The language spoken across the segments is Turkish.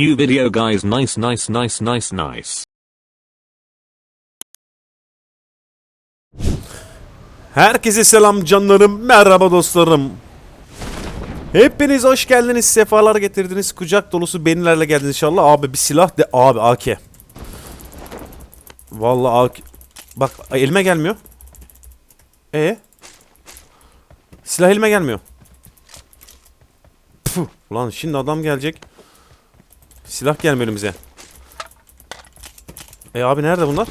New video guys nice nice nice nice nice. Herkese selam canlarım, merhaba dostlarım. Hepiniz hoş geldiniz, sefalar getirdiniz, kucak dolusu benilerle geldiniz inşallah. Abi bir silah de, abi AK. Vallahi AK. Bak elime gelmiyor. E Silah elime gelmiyor. Puh, ulan şimdi adam gelecek. Silah gelmiyor elimize. E abi nerede bunlar?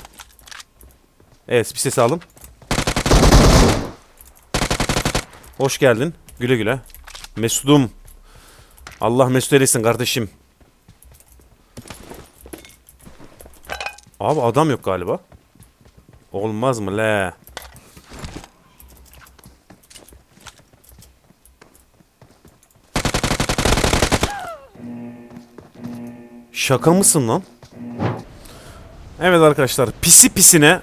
Evet bir ses aldım. Hoş geldin. Güle güle. Mesudum. Allah mesut eylesin kardeşim. Abi adam yok galiba. Olmaz mı le? Şaka mısın lan? Evet arkadaşlar pisi pisine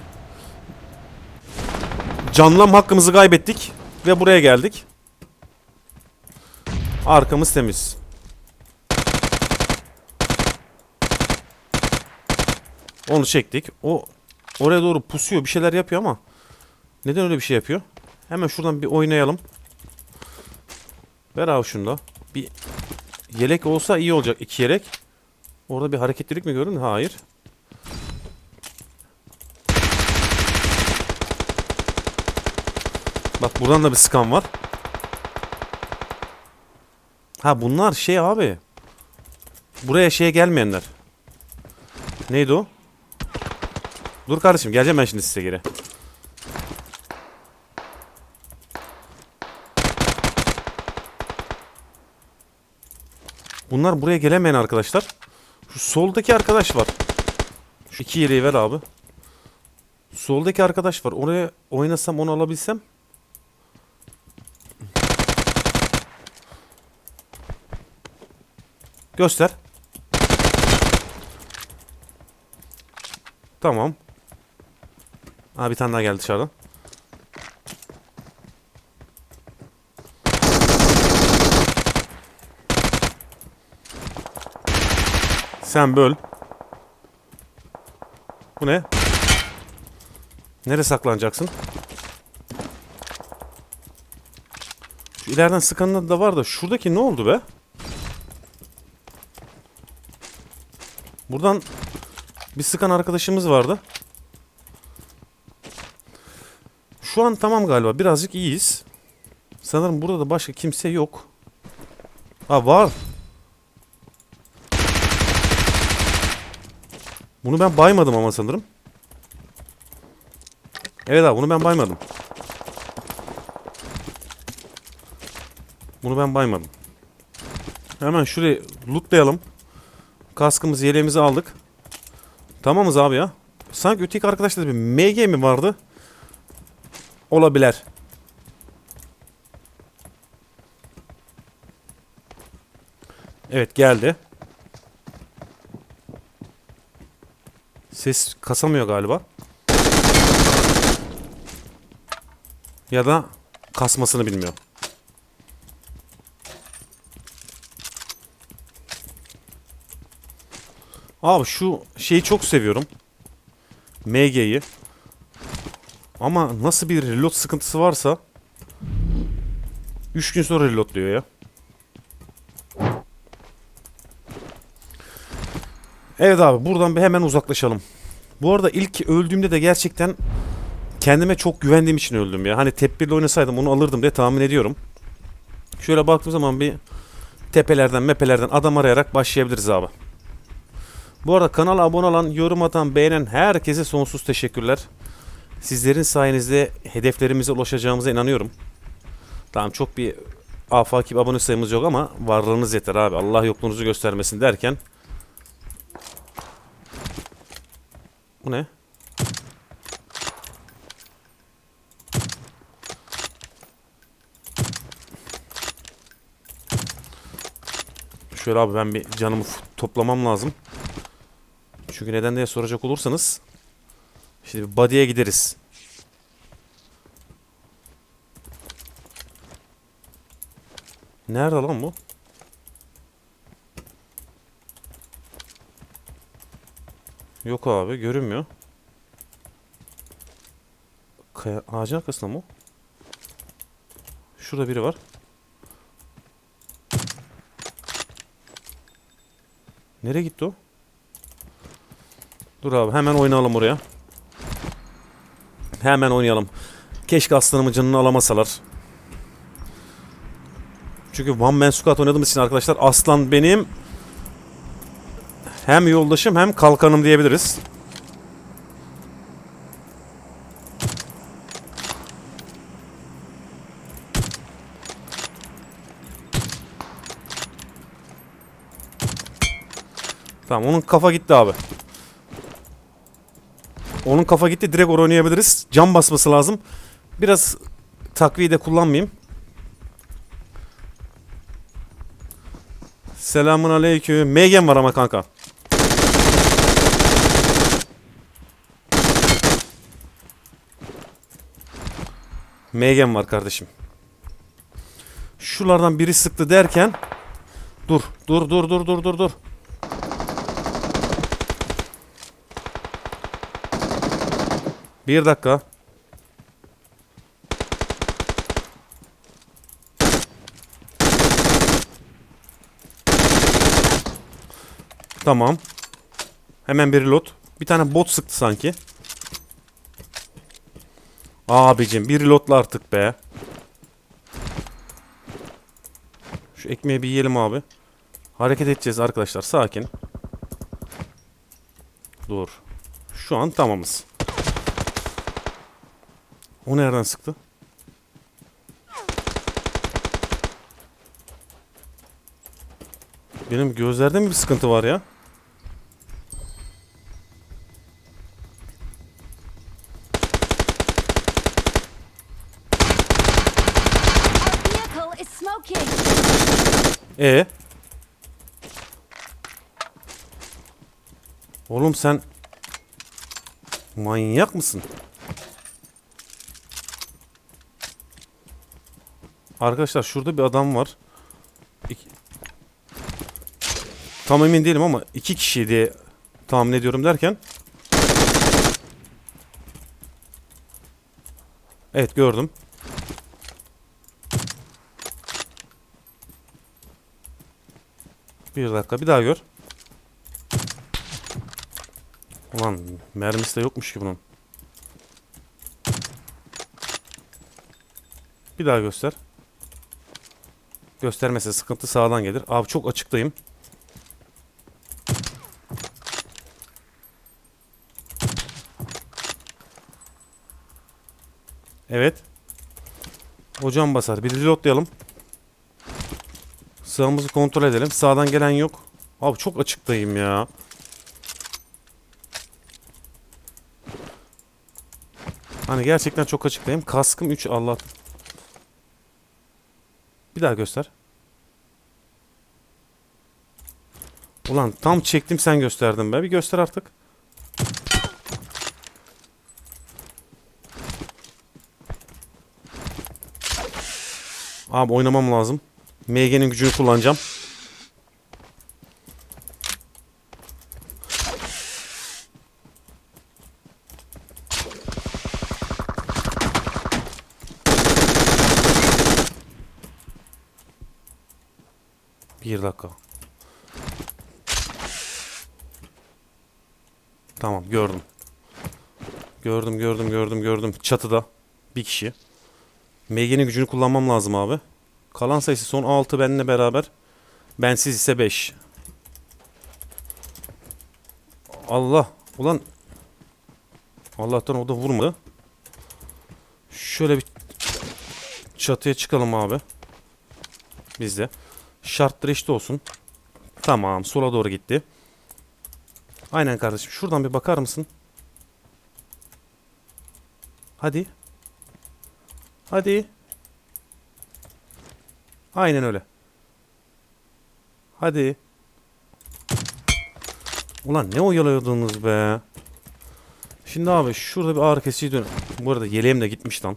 canlam hakkımızı kaybettik ve buraya geldik. Arkamız temiz. Onu çektik. O oraya doğru pusuyor, bir şeyler yapıyor ama neden öyle bir şey yapıyor? Hemen şuradan bir oynayalım. Ver abi şunu da. Bir yelek olsa iyi olacak. iki yelek. Orada bir hareketlilik mi gördün? Hayır. Bak buradan da bir skan var. Ha bunlar şey abi. Buraya şeye gelmeyenler. Neydi o? Dur kardeşim geleceğim ben şimdi size geri. Bunlar buraya gelemeyen arkadaşlar. Şu soldaki arkadaş var. Şu iki yeleği ver abi. Soldaki arkadaş var. Oraya oynasam onu alabilsem. Göster. Tamam. Ha bir tane daha geldi dışarıdan. Sen böl. Bu ne? Nereye saklanacaksın? Şu ileriden sıkanın da var da şuradaki ne oldu be? Buradan bir sıkan arkadaşımız vardı. Şu an tamam galiba. Birazcık iyiyiz. Sanırım burada da başka kimse yok. Ha var. Bunu ben baymadım ama sanırım. Evet abi bunu ben baymadım. Bunu ben baymadım. Hemen şurayı lootlayalım. Kaskımızı yeleğimizi aldık. Tamamız abi ya. Sanki öteki arkadaşlar bir MG mi vardı? Olabilir. Evet geldi. Ses kasamıyor galiba. Ya da kasmasını bilmiyor. Abi şu şeyi çok seviyorum. MG'yi. Ama nasıl bir reload sıkıntısı varsa 3 gün sonra reload diyor ya. Evet abi buradan bir hemen uzaklaşalım. Bu arada ilk öldüğümde de gerçekten kendime çok güvendiğim için öldüm ya. Hani tepbirle oynasaydım onu alırdım diye tahmin ediyorum. Şöyle baktığım zaman bir tepelerden mepelerden adam arayarak başlayabiliriz abi. Bu arada kanala abone olan, yorum atan, beğenen herkese sonsuz teşekkürler. Sizlerin sayenizde hedeflerimize ulaşacağımıza inanıyorum. Tamam çok bir afaki abone sayımız yok ama varlığınız yeter abi. Allah yokluğunuzu göstermesin derken. Bu ne? Şöyle abi ben bir canımı toplamam lazım. Çünkü neden diye soracak olursanız Şimdi bir body'ye gideriz. Nerede lan bu? Yok abi görünmüyor. Kaya, ağacın arkasında mı? Şurada biri var. Nereye gitti o? Dur abi hemen oynayalım oraya. Hemen oynayalım. Keşke aslanımın canını alamasalar. Çünkü One Man Squad oynadığımız için arkadaşlar aslan benim hem yoldaşım hem kalkanım diyebiliriz. Tamam onun kafa gitti abi. Onun kafa gitti direkt oraya oynayabiliriz. Cam basması lazım. Biraz takviye de kullanmayayım. Selamun aleyküm. Megan var ama kanka. Megan var kardeşim. Şulardan biri sıktı derken dur dur dur dur dur dur dur. Bir dakika. Tamam. Hemen bir lot. Bir tane bot sıktı sanki. Abicim bir lotla artık be. Şu ekmeği bir yiyelim abi. Hareket edeceğiz arkadaşlar. Sakin. Dur. Şu an tamamız. O nereden sıktı? Benim gözlerde mi bir sıkıntı var ya? E. Oğlum sen manyak mısın? Arkadaşlar şurada bir adam var. İki- Tam emin değilim ama iki kişi diye tahmin ediyorum derken. Evet gördüm. Bir dakika bir daha gör. Ulan mermisi de yokmuş ki bunun. Bir daha göster. Göstermese sıkıntı sağdan gelir. Abi çok açıktayım. Evet. Hocam basar. Bir reloadlayalım. Sağımızı kontrol edelim. Sağdan gelen yok. Abi çok açıktayım ya. Hani gerçekten çok açıktayım. Kaskım 3 Allah. Bir daha göster. Ulan tam çektim sen gösterdin be. Bir göster artık. Abi oynamam lazım. MG'nin gücünü kullanacağım. Bir dakika. Tamam gördüm. Gördüm gördüm gördüm gördüm. Çatıda. Bir kişi. MG'nin gücünü kullanmam lazım abi. Kalan sayısı son 6 benimle beraber. Bensiz ise 5. Allah. Ulan. Allah'tan o da vurmadı. Şöyle bir çatıya çıkalım abi. Biz de. Şartlar eşit olsun. Tamam. Sola doğru gitti. Aynen kardeşim. Şuradan bir bakar mısın? Hadi. Hadi. Aynen öyle. Hadi. Ulan ne oyaladınız be. Şimdi abi şurada bir ağrı kesici dön. Bu arada yeleğim de gitmiş lan.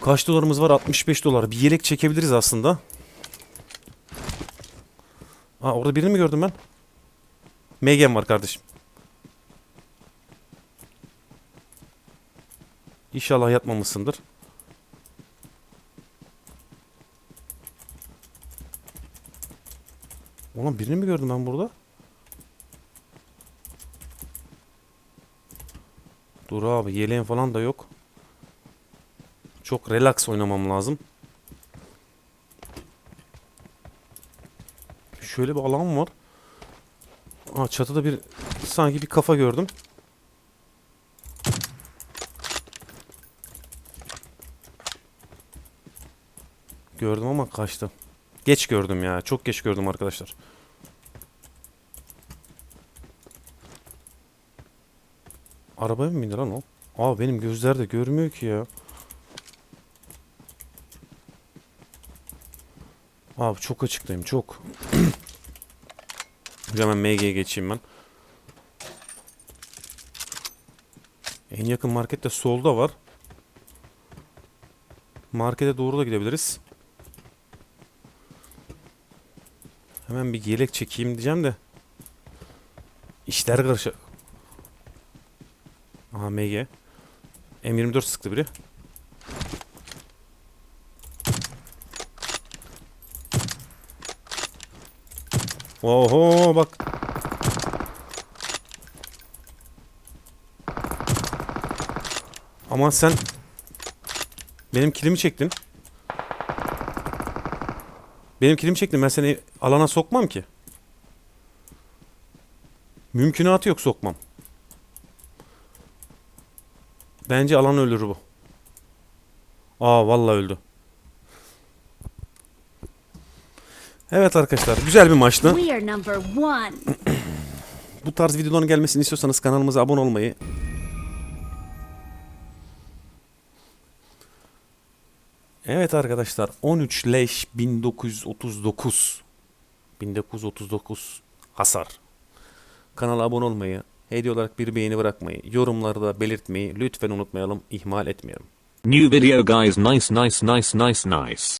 Kaç dolarımız var? 65 dolar. Bir yelek çekebiliriz aslında. Aa orada birini mi gördüm ben? Megan var kardeşim. İnşallah yatmamışsındır. Ulan birini mi gördüm ben burada? Dur abi yeleğin falan da yok. Çok relax oynamam lazım. Şöyle bir alan var. Aa, çatıda bir sanki bir kafa gördüm. Gördüm ama kaçtı. Geç gördüm ya. Çok geç gördüm arkadaşlar. Arabaya mı bindi lan o? Aa benim gözler de görmüyor ki ya. Abi çok açıktayım çok. Hemen MG'ye geçeyim ben. En yakın market de solda var. Markete doğru da gidebiliriz. Hemen bir yelek çekeyim diyeceğim de. İşler karışık. Aha MG. M24 sıktı biri. Oho bak. Aman sen benim kilimi çektin. Benim kilimi çektin. Ben seni alana sokmam ki. Mümkünatı yok sokmam. Bence alan ölür bu. Aa vallahi öldü. Evet arkadaşlar güzel bir maçtı. Bu tarz videoların gelmesini istiyorsanız kanalımıza abone olmayı Evet arkadaşlar 13 leş 1939 1939 hasar. Kanala abone olmayı, hediye olarak bir beğeni bırakmayı, yorumlarda belirtmeyi lütfen unutmayalım, ihmal etmeyelim. New video guys nice nice nice nice nice.